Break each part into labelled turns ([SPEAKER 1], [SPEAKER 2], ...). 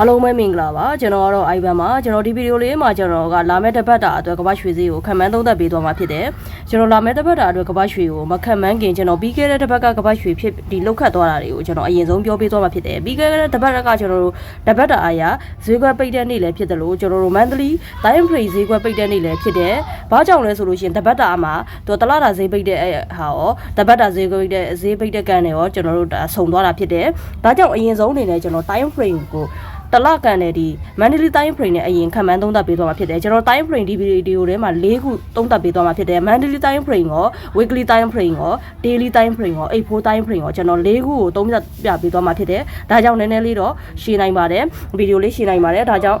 [SPEAKER 1] အားလုံးပဲမင်္ဂလာပါကျွန်တော်ကတော့ Ivan ပါကျွန်တော်ဒီဗီဒီယိုလေးမှာကျွန်တော်ကလာမယ့်တစ်ပတ်တာအတွက်ကမ္ဘာရွှေဈေးကိုခံမှန်းသုံးသပ်ပေးသွားမှာဖြစ်တယ်ကျွန်တော်လာမယ့်တစ်ပတ်တာအတွက်ကမ္ဘာရွှေကိုမခံမှန်းခင်ကျွန်တော်ပြီးခဲ့တဲ့တစ်ပတ်ကကမ္ဘာရွှေဖြစ်ဒီလောက်ခတ်သွားတာတွေကိုကျွန်တော်အရင်ဆုံးပြောပေးသွားမှာဖြစ်တယ်ပြီးခဲ့တဲ့တစ်ပတ်ကကျွန်တော်တို့တစ်ပတ်တာအရာဈေးကွက်ပိတ်တဲ့နေ့လည်းဖြစ်တယ်လို့ကျွန်တော်တို့ monthly time frame ဈေးကွက်ပိတ်တဲ့နေ့လည်းဖြစ်တယ်ဘာကြောင့်လဲဆိုလို့ရှိရင်တစ်ပတ်တာမှာသူတလားတာဈေးပိတ်တဲ့ဟာရောတစ်ပတ်တာဈေးကွက်ပိတ်တဲ့ဈေးပိတ်တဲ့ကန်တွေရောကျွန်တော်တို့ဒါဆုံသွားတာဖြစ်တယ်ဒါကြောင့်အရင်ဆုံးအနေနဲ့ကျွန်တော် time frame ကိုတလကန်နဲ့ဒီ monthly time frame နဲ့အရင်ခံမှန်းသုံးသပ်ပေးသွားမှာဖြစ်တယ်ကျွန်တော် time frame ဒီဗီဒီယိုထဲမှာ၄ခုသုံးသပ်ပေးသွားမှာဖြစ်တယ် monthly time frame ရော weekly time frame ရော daily time frame ရော84 time frame ရောကျွန်တော်၄ခုကိုသုံးသပ်ပြပေးသွားမှာဖြစ်တယ်ဒါကြောင့်နည်းနည်းလေးတော့ရှင်းနိုင်ပါတယ်ဗီဒီယိုလေးရှင်းနိုင်ပါတယ်ဒါကြောင့်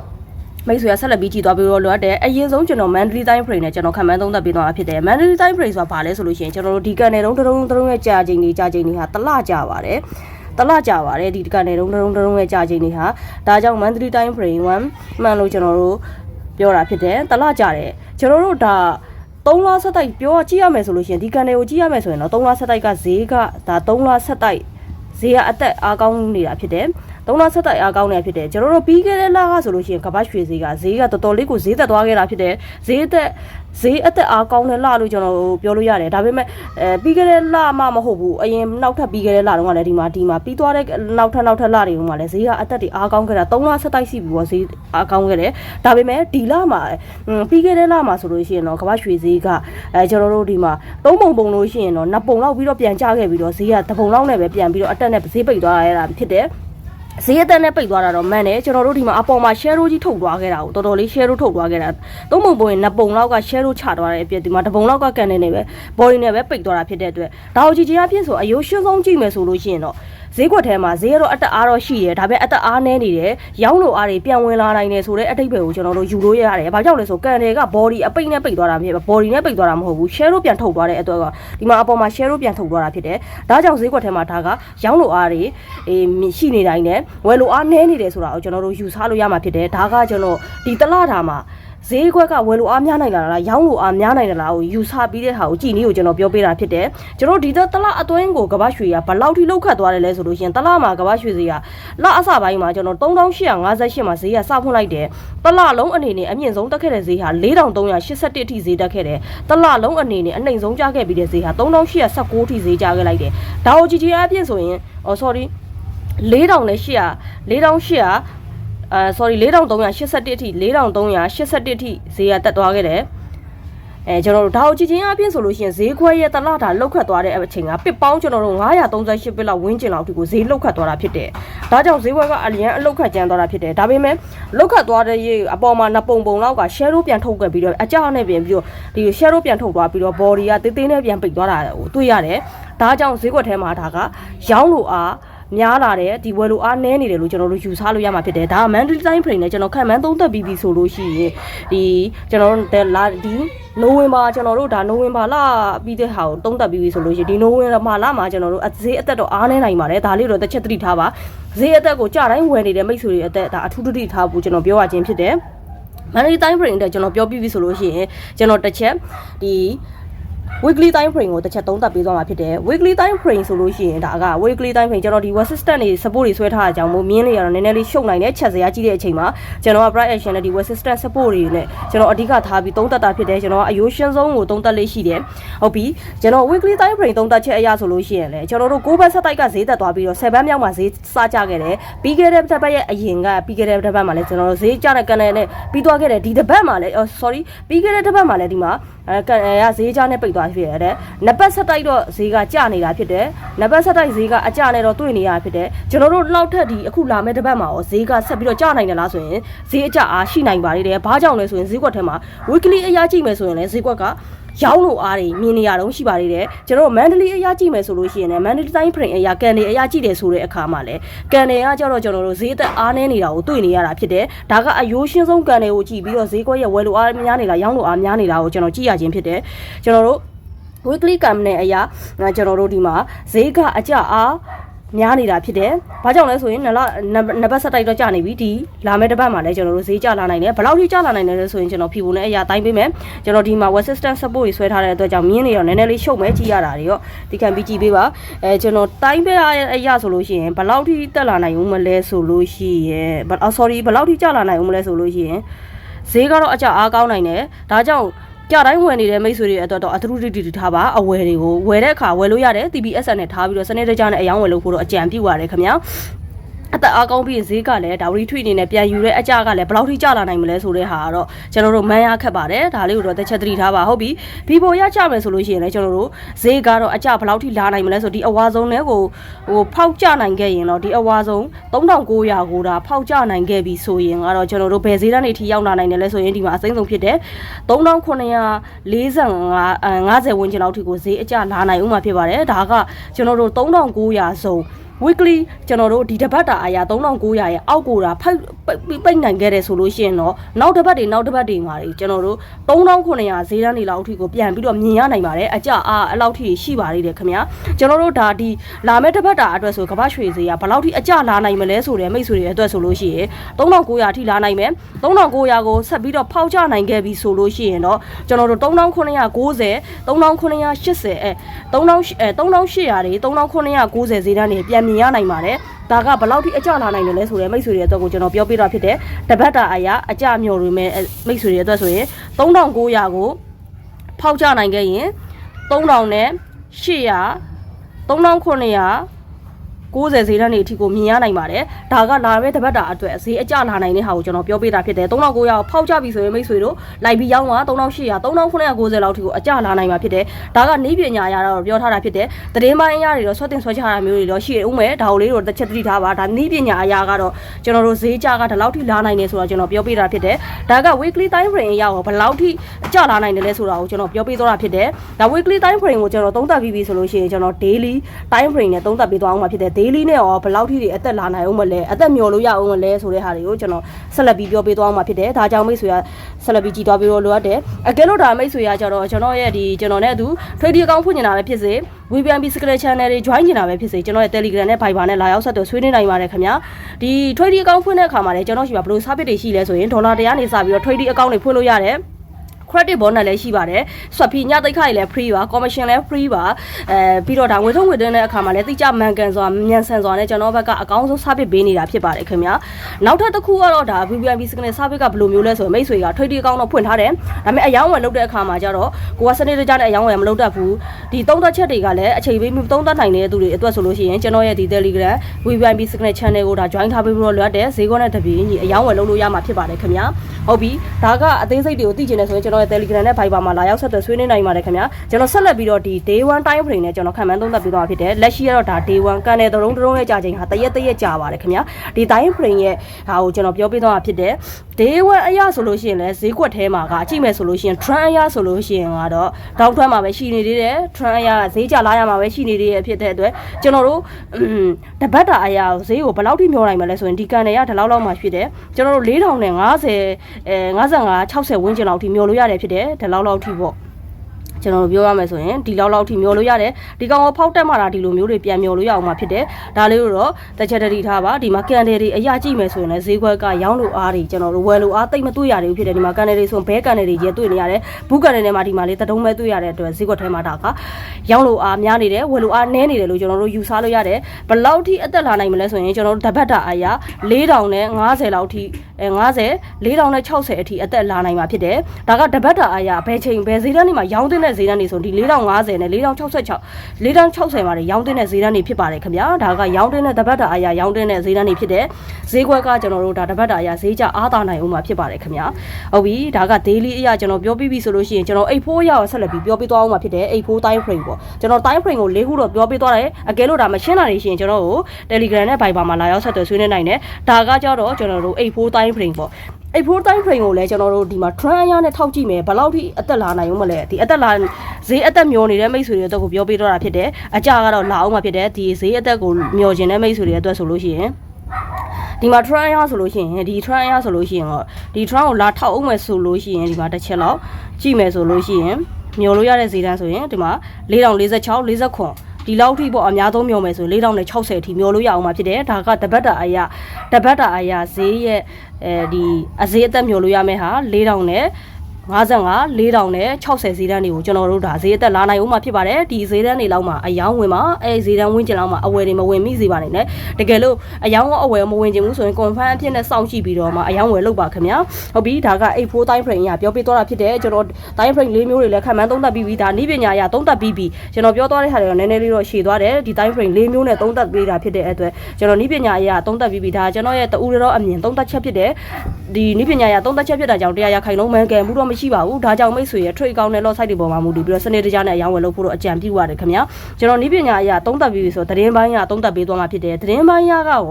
[SPEAKER 1] မိတ်ဆွေကဆက်လက်ပြီးကြည့်သွားပြီးတော့လိုအပ်တယ်အရင်ဆုံးကျွန်တော် monthly time frame နဲ့ကျွန်တော်ခံမှန်းသုံးသပ်ပေးသွားမှာဖြစ်တယ် monthly time frame ဆိုတာဘာလဲဆိုလို့ရှိရင်ကျွန်တော်တို့ဒီကန်နယ်တုံးတုံးတုံးရဲ့ကြာချိန်တွေကြာချိန်တွေဟာတစ်လကြာပါတယ် တလကြပါတယ်ဒီကနေတုံးတုံးတုံးရဲ့ကြာချိန်တွေဟာဒါကြောင့် monthly time frame 1မှန်လို့ကျွန်တော်တို့ပြောတာဖြစ်တယ်တလကြတယ်ကျွန်တော်တို့ဒါ3လဆက်တိုက်ပြောကြည့်ရမယ်ဆိုလို့ရှိရင်ဒီကနေကိုကြည့်ရမယ်ဆိုရင်တော့3လဆက်တိုက်ကဈေးကဒါ3လဆက်တိုက်ဈေးကအသက်အားကောင်းနေတာဖြစ်တယ် သုံးလဆက်တိုက်အားကောင်းနေတာဖြစ်တယ်ကျွန်တော်တို့ပြီးခဲ့တဲ့လကဆိုလို့ရှိရင်ကပတ်ရွှေဈေးကဈေးကတော်တော်လေးကိုဈေးသက်သွားခဲ့တာဖြစ်တယ်ဈေးသက်ဈေးအသက်အားကောင်းတဲ့လလို့ကျွန်တော်ပြောလို့ရတယ်ဒါပေမဲ့အဲပြီးခဲ့တဲ့လမှမဟုတ်ဘူးအရင်နောက်ထပ်ပြီးခဲ့တဲ့လတုန်းကလည်းဒီမှာဒီမှာပြီးသွားတဲ့နောက်ထပ်နောက်ထပ်လတွေတုန်းကလည်းဈေးကအသက်တွေအားကောင်းခဲ့တာသုံးလဆက်တိုက်ရှိပြီပေါ့ဈေးအားကောင်းခဲ့တယ်ဒါပေမဲ့ဒီလမှာပြီးခဲ့တဲ့လမှာဆိုလို့ရှိရင်တော့ကပတ်ရွှေဈေးကအဲကျွန်တော်တို့ဒီမှာသုံးပုံပုံလို့ရှိရင်တော့နှစ်ပုံလောက်ပြီးတော့ပြန်ကျခဲ့ပြီးတော့ဈေးကတစ်ပုံလောက်နဲ့ပဲပြန်ပြီးတော့အတက်နဲ့ဈေးပိတ်သွားရတာဖြစ်တယ် ဈေးအသက်နဲ့ပိတ်သွားတာတော့မှန်တယ်ကျွန်တော်တို့ဒီမှာအပေါ်မှာ share ကြီးထုတ်သွားခဲ့တာကိုတော်တော်လေး share ထုတ်သွားခဲ့တာသုံးပုံပုံရင်နှစ်ပုံလောက်က share ချသွားတဲ့အပြည့်ဒီမှာတစ်ပုံလောက်ကကန်နေနေပဲ body နဲ့ပဲပိတ်သွားတာဖြစ်တဲ့အတွက်ဒါကိုကြည့်ချင်အဖြစ်ဆိုအယိုးရှင်းဆုံးကြည့်မယ်ဆိုလို့ရှိရင်တော့ ဈေးကွက်ထဲမှာဈေးကတော့အတက်အားတော့ရှိတယ်ဒါပေမဲ့အတက်အားနည်းနေတယ်ရောင်းလို့အားတွေပြန်ဝင်လာနိုင်တယ်ဆိုတဲ့အတိတ်ပဲကိုကျွန်တော်တို့ယူလို့ရတယ်ဘာကြောင့်လဲဆိုကန်တွေက body အပိတ်နဲ့ပိတ်သွားတာဖြစ် body နဲ့ပိတ်သွားတာမဟုတ်ဘူး share ပြန်ထုတ်သွားတဲ့အတွက်ကဒီမှာအပေါ်မှာ share ပြန်ထုတ်သွားတာဖြစ်တယ်ဒါကြောင့်ဈေးကွက်ထဲမှာဒါကရောင်းလို့အားတွေအေးရှိနေတိုင်းနဲ့ဝယ်လို့အားနည်းနေတယ်ဆိုတာကိုကျွန်တော်တို့ယူဆလို့ရမှာဖြစ်တယ်ဒါကကျွန်တော်ဒီတလားတာမှာ ဈေးကွက်ကဝယ်လို့အားများနိုင်တာလားရောင်းလို့အားများနိုင်တယ်လားကိုယူဆပြီးတဲ့ဟာကိုကြည်နည်းကိုကျွန်တော်ပြောပေးတာဖြစ်တယ်ကျွန်တော်ဒီတလအတွင်းကိုကပတ်ရွှေကဘလောက်ထိလောက်ခတ်သွားတယ်လဲဆိုလို့ရှိရင်တလမှာကပတ်ရွှေဈေးကလအစပိုင်းမှာကျွန်တော်3858မှာဈေးကစဖွင့်လိုက်တယ်တလလုံးအနေနဲ့အမြင့်ဆုံးတက်ခဲ့တဲ့ဈေးဟာ4381အထိဈေးတက်ခဲ့တယ်တလလုံးအနေနဲ့အနှိမ်ဆုံးကျခဲ့ပြီးတဲ့ဈေးဟာ3819အထိဈေးကျခဲ့လိုက်တယ်ဒါကိုကြည်ကြည်အပြင်ဆိုရင်အော် sorry 4000နဲ့800 4800 အာ sorry 4381အထိ4381အထိဈေးကတက်သွားခဲ့တယ်အဲကျွန်တော်တို့ဒါကိုကြည့်ချင်းအပြင်ဆိုလို့ရှိရင်ဈေးခွဲရဲ့တလတာလောက်ခတ်သွားတဲ့အချိန်ကပစ်ပေါင်းကျွန်တော်တို့938ပစ်လောက်ဝင်းကျင်လောက်ဒီကိုဈေးလောက်ခတ်သွားတာဖြစ်တယ်။ဒါကြောင့်ဈေးခွဲကအလျံအလောက်ခတ်ကျန်းသွားတာဖြစ်တယ်။ဒါပေမဲ့လောက်ခတ်သွားတဲ့ရေအပေါ်မှာနှစ်ပုံပုံလောက်က share ပြန်ထုတ်ခဲ့ပြီးတော့အကြနဲ့ပြန်ပြီးတော့ဒီ share ပြန်ထုတ်သွားပြီးတော့ body ကတေးသေးနဲ့ပြန်ပိတ်သွားတာကိုတွေ့ရတယ်။ဒါကြောင့်ဈေးကွက်ထဲမှာဒါကရောင်းလို့အား များလာတယ်ဒီဝယ်လိုအားနည်းနေတယ်လို့ကျွန်တော်တို့ယူဆလို့ရမှာဖြစ်တယ်ဒါက monthly time frame နဲ့ကျွန်တော်ခံမှန်းသုံးသက်ပြီးပြီဆိုလို့ရှိရင်ဒီကျွန်တော်တို့လာဒီနိုဝင်ဘာကျွန်တော်တို့ဒါနိုဝင်ဘာလပြီးတဲ့ဟာကိုသုံးသက်ပြီးပြီဆိုလို့ရှိရင်ဒီနိုဝင်ဘာလမှာကျွန်တော်တို့အဈေးအသက်တော့အားနည်းနိုင်ပါတယ်ဒါလေးတော့တစ်ချက်သတိထားပါဈေးအသက်ကိုကြတိုင်းဝယ်နေတဲ့မိတ်ဆွေတွေအသက်ဒါအထူးသတိထားဖို့ကျွန်တော်ပြောရခြင်းဖြစ်တယ်မန်နီတိုင်းဖရိန်တဲ့ကျွန်တော်ပြောပြပြီဆိုလို့ရှိရင်ကျွန်တော်တစ်ချက်ဒီ weekly time frame ကိုတစ်ချက်သုံးသပ်ပေးသွားမှာဖြစ်တယ် weekly time frame ဆိုလို့ရှိရင်ဒါက weekly time frame ကျွန်တော်ဒီ web system တွေ support တွေဆွဲထားတာကြောင့်မို့မြင်းလေးရတော့နည်းနည်းလေးရှုပ်နိုင်တဲ့ချက်စရာကြီးတဲ့အချိန်မှာကျွန်တော်က bright action နဲ့ဒီ web system support တွေနဲ့ကျွန်တော်အဓိကထားပြီးသုံးသပ်တာဖြစ်တယ်ကျွန်တော်ကအယိုးရှင်းဆုံးကိုသုံးသပ်လေးရှိတယ်ဟုတ်ပြီကျွန်တော် weekly time frame သုံးသပ်ချက်အရဆိုလို့ရှိရင်လည်းကျွန်တော်တို့6ဘတ်ဆက်တိုက်ကဈေးသက်သွားပြီးတော့7ဘတ်မြောက်မှာဈေးစကြခဲ့တယ်ပြီးခဲ့တဲ့တစ်ပတ်ရဲ့အရင်ကပြီးခဲ့တဲ့တစ်ပတ်မှာလည်းကျွန်တော်တို့ဈေးကျတဲ့ကန်နဲ့ပြီးသွားခဲ့တယ်ဒီတစ်ပတ်မှာလည်း sorry ပြီးခဲ့တဲ့တစ်ပတ်မှာလည်းဒီမှာ အဲကန်ရဈေးကျနဲ့ပိတ်သွားဖြစ်ရတယ်နပတ်ဆက်တိုက်တော့ဈေးကကျနေတာဖြစ်တယ်နပတ်ဆက်တိုက်ဈေးကအကျနဲ့တော့တွေ့နေရဖြစ်တယ်ကျွန်တော်တို့လောက်ထက်ဒီအခုလာမယ့်တစ်ပတ်မှာရောဈေးကဆက်ပြီးတော့ကျနိုင်တယ်လားဆိုရင်ဈေးအကျအားရှိနိုင်ပါသေးတယ်ဘာကြောင့်လဲဆိုရင်ဈေးကွက်ထဲမှာ weekly အရာကြည့်မယ်ဆိုရင်လည်းဈေးကွက်က ရောင်းလို့အားတွေမြင်နေရတော့ရှိပါသေးတယ်ကျွန်တော်မန္တလေးအရာကြည့်မယ်ဆိုလို့ရှိရင်လည်းမန္တလေးတိုင်း print အရာကန်တွေအရာကြည့်တယ်ဆိုတဲ့အခါမှာလည်းကန်တွေကကြတော့ကျွန်တော်တို့ဈေးသက်အားနေနေတာကိုတွေ့နေရတာဖြစ်တယ်ဒါကအယိုးရှင်းဆုံးကန်တွေကိုကြည့်ပြီးတော့ဈေးကွက်ရဲ့ဝယ်လို့အားများနေတာရောင်းလို့အားများနေတာကိုကျွန်တော်ကြည့်ရခြင်းဖြစ်တယ်ကျွန်တော်တို့ weekly cam နဲ့အရာကျွန်တော်တို့ဒီမှာဈေးကအကြအား များနေတာဖြစ်တယ်။ဘာကြောင့်လဲဆိုရင်နလနံပါတ်ဆက်တိုက်တော့ကြာနေပြီဒီလာမယ့်တစ်ပတ်မှာလည်းကျွန်တော်တို့ဈေးကျလာနိုင်တယ်။ဘယ်လောက်ထိကျလာနိုင်တယ်လဲဆိုရင်ကျွန်တော်ဖြီပုံနဲ့အရာတိုင်းပေးမယ်။ကျွန်တော်ဒီမှာ web system support တွေဆွဲထားတဲ့အတွက်ကြောင့်မြင်းနေတော့နည်းနည်းလေးရှုပ်မဲကြည့်ရတာတွေရောဒီခံပြီးကြည့်ပေးပါ။အဲကျွန်တော်တိုင်းပေးအရာဆိုလို့ရှိရင်ဘယ်လောက်ထိတက်လာနိုင်ဦးမလဲဆိုလို့ရှိရင်အော် sorry ဘယ်လောက်ထိကျလာနိုင်ဦးမလဲဆိုလို့ရှိရင်ဈေးကတော့အကြအားကောင်းနိုင်တယ်။ဒါကြောင့် ကြတိုင်းဝယ်နေတဲ့မိတ်ဆွေတွေအတွက်တော့အထူးတိတိထားပါအဝယ်တွေကိုဝယ်တဲ့အခါဝယ်လို့ရတယ် TBS နဲ့ထားပြီးတော့စနေတကြနဲ့အယောင်းဝယ်လို့ဖို့တော့အကြံပြုပါတယ်ခင်ဗျာ အသက်အားကောင်းပြီးဈေးကလည်းဒါဝရီထွေအနေနဲ့ပြန်ယူတဲ့အကြကလည်းဘယ်လောက်ထိကျလာနိုင်မလဲဆိုတဲ့ဟာကတော့ကျွန်တော်တို့မန်းရခက်ပါတယ်ဒါလေးကိုတော့တစ်ချက်သတိထားပါဟုတ်ပြီဘီဘိုရချမယ်ဆိုလို့ရှိရင်လည်းကျွန်တော်တို့ဈေးကတော့အကြဘယ်လောက်ထိလာနိုင်မလဲဆိုဒီအဝါဆုံးနဲ့ကိုဟိုဖောက်ကျနိုင်ခဲ့ရင်တော့ဒီအဝါဆုံး3900ကိုဒါဖောက်ကျနိုင်ခဲ့ပြီဆိုရင်ကတော့ကျွန်တော်တို့ဘယ်ဈေးတန်းတွေထိရောက်လာနိုင်တယ်လဲဆိုရင်ဒီမှာအစိမ့်ဆုံးဖြစ်တဲ့3945 50ဝန်းကျင်လောက်ထိကိုဈေးအကျလာနိုင်ဦးမှာဖြစ်ပါတယ်ဒါကကျွန်တော်တို့3900စုံ weekly ကျွန်တော်တို့ဒီတစ်ပတ်တာအရာ3900ရဲ့အောက်ကိုတာဖိတ် ပိတ်နိုင်ခဲ့တယ်ဆိုလို့ရှိရင်တော့နောက်တစ်ပတ်တွေနောက်တစ်ပတ်တွေမှာတွေကျွန်တော်တို့3900ဈေးတန်းတွေလောက်အထိကိုပြန်ပြီးတော့မြင်ရနိုင်ပါတယ်အကြအားအဲ့လောက်ထိရှိပါသေးတယ်ခင်ဗျာကျွန်တော်တို့ဒါဒီလာမယ့်တစ်ပတ်တာအတွက်ဆိုကမ္ဘာရွှေဈေးကဘယ်လောက်ထိအကြလာနိုင်မလဲဆိုတဲ့မိတ်ဆွေတွေအတွက်ဆိုလို့ရှိရင်3900ထိလာနိုင်မယ်3900ကိုဆက်ပြီးတော့ဖောက်ချနိုင်ခဲ့ပြီဆိုလို့ရှိရင်တော့ကျွန်တော်တို့3990 3980အဲ3000အဲ3800တွေ3990ဈေးတန်းတွေပြန်မြင်ရနိုင်ပါတယ် ဒါကဘယ်လောက်ထိအကျလာနိုင်တယ်လဲဆိုတဲ့မိတ်ဆွေတွေအတွက်ကိုကျွန်တော်ပြောပြတာဖြစ်တယ်တပတ်တာအရာအကျမျိုးတွေမဲ့မိတ်ဆွေတွေအတွက်ဆိုရင်3900ကိုဖောက်ချနိုင်ခဲ့ရင်3000နဲ့800 3900 90ဈေးတန်းတွေအထိကိုမြင်ရနိုင်ပါတယ်။ဒါကလာမယ့်တပတ်တာအတွက်ဈေးအကျလာနိုင်တဲ့ဟာကိုကျွန်တော်ပြောပြတာဖြစ်တယ်။3900ဖောက်ကြပြီဆိုရင်မိတ်ဆွေတို့လိုက်ပြီးရောင်းတာ3800 3990လောက်ထိကိုအကျလာနိုင်မှာဖြစ်တယ်။ဒါကနေပညာအရာတော့ပြောထားတာဖြစ်တယ်။တည်င်းပိုင်းအရာတွေတော့ဆွတ်တင်ဆွဲချတာမျိုးတွေတော့ရှိဦးမယ်။ဒါကိုလေးတော့တစ်ချက်သတိထားပါ။ဒါနေပညာအရာကတော့ကျွန်တော်တို့ဈေးကြကဒီလောက်ထိလာနိုင်တယ်ဆိုတော့ကျွန်တော်ပြောပြတာဖြစ်တယ်။ဒါက weekly time frame အရာကိုဘယ်လောက်ထိအကျလာနိုင်တယ်လဲဆိုတာကိုကျွန်တော်ပြောပြသွားတာဖြစ်တယ်။ဒါ weekly time frame ကိုကျွန်တော်သုံးသပ်ပြီးပြီဆိုလို့ရှိရင်ကျွန်တော် daily time frame နဲ့သုံးသပ်ပေးသွားအောင်မှာဖြစ်တယ်။ daily နဲ့ရောဘယ်လောက်ထိတွေအသက်လာနိုင်အောင်မလဲအသက်မျောလို့ရအောင်မလဲဆိုတဲ့ဟာတွေကိုကျွန်တော်ဆက်လက်ပြီးပြောပေးသွားအောင်မှာဖြစ်တယ်ဒါကြောင့်မိတ်ဆွေကဆက်လက်ပြီးကြည်သွားပြီးတော့လိုအပ်တယ်အကယ်လို့ဒါမိတ်ဆွေကကြတော့ကျွန်တော်ရဲ့ဒီကျွန်တော်နဲ့အတူ trade account ဖွင့်နေတာပဲဖြစ်စေ VPN Secret Channel တွေ join နေတာပဲဖြစ်စေကျွန်တော်ရဲ့ Telegram နဲ့ Viber နဲ့လာရောက်ဆက်သွယ်ဆွေးနွေးနိုင်ပါတယ်ခင်ဗျာဒီ trade account ဖွင့်တဲ့အခါမှာလည်းကျွန်တော်ရှိမှာဘယ်လို service တွေရှိလဲဆိုရင်ဒေါ်လာ100နေစပြီးတော့ trade account တွေဖွင့်လို့ရတယ် credit bonus လည်းရှိပါတယ်။ swap fee ညသိခါကြီးလည်း free ပါ commission လည်း free ပါအဲပြီးတော့ဒါငွေထုတ်ငွေသွင်းတဲ့အခါမှာလည်းတိကျမှန်ကန်စွာမြန်ဆန်စွာနဲ့ကျွန်တော်ဘက်ကအကောင်းဆုံး service ပေးနေတာဖြစ်ပါတယ်ခင်ဗျာ။နောက်ထပ်တစ်ခုကတော့ဒါ VVIP signal service ကဘယ်လိုမျိုးလဲဆိုရင်မိတ်ဆွေက trade account တော့ဖွင့်ထားတယ်။ဒါပေမဲ့အယောင်းဝယ်လုပ်တဲ့အခါမှာကျတော့ကိုကစနစ်တကျနဲ့အယောင်းဝယ်မလုပ်တတ်ဘူး။ဒီသုံးသက်ချက်တွေကလည်းအချိန်ပေးသုံးသက်နိုင်တဲ့သူတွေအတွက်ဆိုလို့ရှိရင်ကျွန်တော်ရဲ့ဒီ Telegram VVIP signal channel ကိုဒါ join ထားပေးပြီးတော့လွတ်တဲ့ဈေးကောနဲ့တပြေးညီအယောင်းဝယ်လုပ်လို့ရမှာဖြစ်ပါတယ်ခင်ဗျာ။ဟုတ်ပြီ။ဒါကအသေးစိတ်တွေကိုသိချင်တယ်ဆိုရင်ကျွန်တော်ရဲ့ Telegram နဲ့ Viber မှာလာရောက်ဆက်သွယ်ဆွေးနွေးနိုင်ပါတယ်ခင်ဗျာကျွန်တော်ဆက်လက်ပြီးတော့ဒီ day 1 time frame နဲ့ကျွန်တော်ခံမှန်းသုံးသပ်ပြီးတော့ဖြစ်တယ်လက်ရှိကတော့ဒါ day 1ကန်တဲ့တုံးတုံးရဲ့ကြာချိန်ဟာတရက်တရက်ကြာပါတယ်ခင်ဗျာဒီ time frame ရဲ့ဟာကိုကျွန်တော်ပြောပြတော့ဖြစ်တယ် day 1အရာဆိုလို့ရှိရင်လည်းဈေးကွက်ထဲမှာကအကြည့်မဲ့ဆိုလို့ရှိရင် trend အရာဆိုလို့ရှိရင်ကတော့ဒေါက်ထွန်းမှာပဲရှိနေသေးတယ် trend အရာဈေးကြလာရမှာပဲရှိနေသေးတယ်ဖြစ်တဲ့အတွက်ကျွန်တော်တို့တပတ်တာအရာကိုဈေးကိုဘယ်လောက်ထိမျောနိုင်မလဲဆိုရင်ဒီကန်တွေရဒီလောက်လောက်မှဖြစ်တယ်ကျွန်တော်တို့4000နဲ့50အဲ55 60ဝန်းကျင်လောက်ထိမျောလို့ရတယ်ဖြစ်တယ်ဒီလောက်လောက်ထိပေါ့ ကျွန်တော်တို့ပြောရမယ်ဆိုရင်ဒီလောက်လောက်ထိမျောလို့ရတယ်ဒီကောင်ကိုဖောက်တက်မှတာဒီလိုမျိုးတွေပြန်မျောလို့ရအောင်မှာဖြစ်တယ်ဒါလေးကိုတော့တစ်ချက်တတိထားပါဒီမှာကန်တယ်တွေအရာကြည့်မယ်ဆိုရင်လည်းဈေးခွက်ကရောင်းလို့အားတွေကျွန်တော်တို့ဝယ်လို့အားတိတ်မတွေ့ရတယ်ဖြစ်တယ်ဒီမှာကန်တယ်တွေဆိုဘဲကန်တယ်တွေကြီးတွေ့နေရတယ်ဘူးကန်တယ်တွေမှာဒီမှာလေးတတုံးပဲတွေ့ရတဲ့အတွက်ဈေးခွက်ထဲမှာဒါကရောင်းလို့အားများနေတယ်ဝယ်လို့အားနည်းနေတယ်လို့ကျွန်တော်တို့ယူဆလို့ရတယ်ဘယ်လောက်ထိအသက်လာနိုင်မလဲဆိုရင်ကျွန်တော်တို့တပတ်တာအရာ4000နဲ့50လောက်ထိအဲ50 4000နဲ့60အထိအသက်လာနိုင်မှာဖြစ်တယ်ဒါကတပတ်တာအရာဘယ်ချိန်ဘယ်ဈေးတန်းတွေမှာရောင်းတဲ့ဈေးတန်းတွေဆိုဒီ4050နဲ့4066 4060မှာတွေရောင်းတဲ့ဈေးတန်းတွေဖြစ်ပါတယ်ခင်ဗျာဒါကရောင်းတဲ့တပတ်တာအရာရောင်းတဲ့ဈေးတန်းတွေဖြစ်တယ်ဈေးကွက်ကကျွန်တော်တို့ဒါတပတ်တာအရာဈေးကြအားသာနိုင်ဦးမှာဖြစ်ပါတယ်ခင်ဗျာဟုတ်ပြီဒါက daily အရာကျွန်တော်ပြောပြီးပြီဆိုလို့ရှိရင်ကျွန်တော်84အရာကိုဆက်လက်ပြီးပြောပြသွားအောင်မှာဖြစ်တယ်84 time frame ပေါ့ကျွန်တော် time frame ကို၄ခုတော့ပြောပြသွားတယ်အကယ်လို့ဒါမရှင်းတာတွေရှိရင်ကျွန်တော်ကို Telegram နဲ့ Viber မှာလာရောက်ဆက်သွယ်ဆွေးနွေးနိုင်တယ်ဒါကကြတော့ကျွန်တော်တို့84 time frame ပေါ့ အဲ့4 time frame ကိုလည်းကျွန်တော်တို့ဒီမှာ trend အရနဲ့ထောက်ကြည့်မယ်ဘယ်လောက်ထိအသက်လာနိုင်ဦးမလဲဒီအသက်လာဈေးအသက်မျောနေတဲ့မိတ်ဆွေတွေအတွက်ကိုပြောပေးတော့တာဖြစ်တယ်အကြကတော့လာအောင်မှာဖြစ်တယ်ဒီဈေးအသက်ကိုမျောခြင်းတဲ့မိတ်ဆွေတွေအတွက်ဆိုလို့ရှိရင်ဒီမှာ try ရဆိုလို့ရှိရင်ဒီ try ရဆိုလို့ရှိရင်တော့ဒီ try ကိုလာထောက်အောင်မယ်ဆိုလို့ရှိရင်ဒီမှာတစ်ချက်လောက်ကြည့်မယ်ဆိုလို့ရှိရင်မျောလို့ရတဲ့ဈေးတန်းဆိုရင်ဒီမှာ4046 49 ဒီဒီလောက်ထိပေါ့အများဆုံးမျောမယ်ဆိုရင်4060အထိမျောလို့ရအောင်မှာဖြစ်တယ်ဒါကတပတ်တာအရာတပတ်တာအရာဈေးရဲ့အဲဒီအဈေးအသက်မျောလို့ရမယ့်ဟာ4000နဲ့ 55 4000နဲ့60ဈေးတန်းတွေကိုကျွန်တော်တို့ဒါဈေးအသက်လာနိုင်ဦးမှာဖြစ်ပါတယ်ဒီဈေးတန်းတွေလောက်မှာအယောင်းဝင်မှာအဲဈေးတန်းဝင်ကျင်လောက်မှာအဝယ်တွေမဝင်မိစေပါနဲ့နဲ့တကယ်လို့အယောင်းရောအဝယ်မဝင်ကျင်ဘူးဆိုရင် confirm အဖြစ်နဲ့စောင့်ကြည့်ပြီးတော့မှအယောင်းဝယ်လုပ်ပါခင်ဗျာဟုတ်ပြီဒါက84 time frame အရပြောပြသွားတာဖြစ်တယ်ကျွန်တော် time frame ၄မျိုးတွေလည်းခံမှန်းသုံးသပ်ပြီးပြီဒါနိပညာအရသုံးသပ်ပြီးပြီကျွန်တော်ပြောသွားတဲ့ဟာတွေတော့နည်းနည်းလေးတော့ရှည်သွားတယ်ဒီ time frame ၄မျိုးနဲ့သုံးသပ်ပေးတာဖြစ်တဲ့အတွက်ကျွန်တော်နိပညာအရသုံးသပ်ပြီးပြီဒါကျွန်တော်ရဲ့တူရောအမြင်သုံးသပ်ချက်ဖြစ်တယ်ဒီနိပညာအရသုံးသပ်ချက်ဖြစ်တာကြောင့်တရားရခိုင်လုံးမှန်ကန်မှုတော့မရှိပါဘူးဒါကြောင့်မိတ်ဆွေရဲ့ trade ကောင်းတဲ့ lot site တွေပေါ်မှာမူတည်ပြီးတော့စနစ်တကျနဲ့အရောင်းဝယ်လုပ်ဖို့တော့အကြံပြုရတယ်ခင်ဗျာကျွန်တော်နိပညာအရသုံးသပ်ပြီးပြီဆိုတော့သတင်းပိုင်းရသုံးသပ်ပေးသွားမှာဖြစ်တယ်သတင်းပိုင်းရကတော့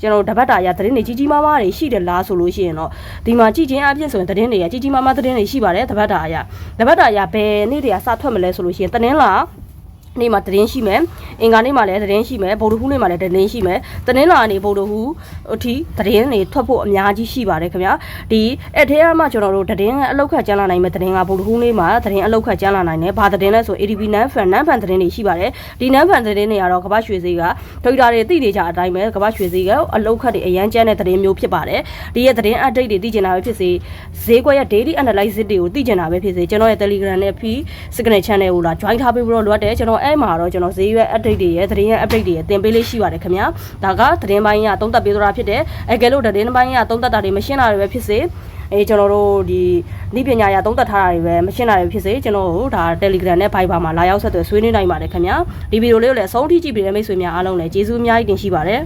[SPEAKER 1] ကျွန်တော်တပတ်တာရသတင်းတွေကြီးကြီးမားမားတွေရှိတယ်လားဆိုလို့ရှိရင်တော့ဒီမှာကြည်ချင်းအပြည့်ဆိုရင်သတင်းတွေကကြီးကြီးမားမားသတင်းတွေရှိပါတယ်တပတ်တာရတပတ်တာရဘယ်နေ့တွေကစထွက်မလဲဆိုလို့ရှိရင်သတင်းလား နေ့မှာသတင်းရှိမယ်အင်္ဂါနေ့မှာလည်းသတင်းရှိမယ်ဗုဒ္ဓဟူးနေ့မှာလည်းသတင်းရှိမယ်တနင်္လာနေ့ဗုဒ္ဓဟူးအထိသတင်းတွေထွက်ဖို့အများကြီးရှိပါတယ်ခင်ဗျာဒီအဲ့ထဲကမှကျွန်တော်တို့သတင်းအလောက်ခတ်ကျန်းလာနိုင်မဲ့သတင်းကဗုဒ္ဓဟူးနေ့မှာသတင်းအလောက်ခတ်ကျန်းလာနိုင်တယ်ဘာသတင်းလဲဆို ADP နန်းဖန်နန်းဖန်သတင်းတွေရှိပါတယ်ဒီနန်းဖန်သတင်းတွေကတော့ကမ္ဘာရွှေဈေးက Twitter တွေသိနေကြအတိုင်းပဲကမ္ဘာရွှေဈေးကအလောက်ခတ်တွေအရန်ကျန်းတဲ့သတင်းမျိုးဖြစ်ပါတယ်ဒီရဲ့သတင်း update တွေသိကျင်တာပဲဖြစ်စေဈေးကွက်ရဲ့ daily analysis တွေကိုသိကျင်တာပဲဖြစ်စေကျွန်တော်ရဲ့ Telegram နဲ့ P Signal Channel ကိုလာ join ထားပေးဖို့တော့လိုအပ်တယ်ကျွန်တော်အဲ့မှာတော့ကျွန်တော်ဈေးရွက် update တွေရဲ့သတင်းရဲ့ update တွေရဲ့တင်ပေးလေးရှိပါတယ်ခင်ဗျာဒါကသတင်းပိုင်းကသုံးသပ်ပေးသွားတာဖြစ်တယ်အဲကဲလို့သတင်းပိုင်းကသုံးသပ်တာတွေမရှင်းတာတွေပဲဖြစ်စေအဲကျွန်တော်တို့ဒီဤပညာရသုံးသပ်ထားတာတွေပဲမရှင်းတာတွေဖြစ်စေကျွန်တော်တို့ဒါ Telegram နဲ့ Viber မှာလာရောက်ဆက်သွယ်ဆွေးနွေးနိုင်ပါတယ်ခင်ဗျာဒီဗီဒီယိုလေးကိုလည်းအဆုံးထိကြည့်ပြီးတဲ့မိတ်ဆွေများအားလုံးလည်းကျေးဇူးအများကြီးတင်ရှိပါတယ်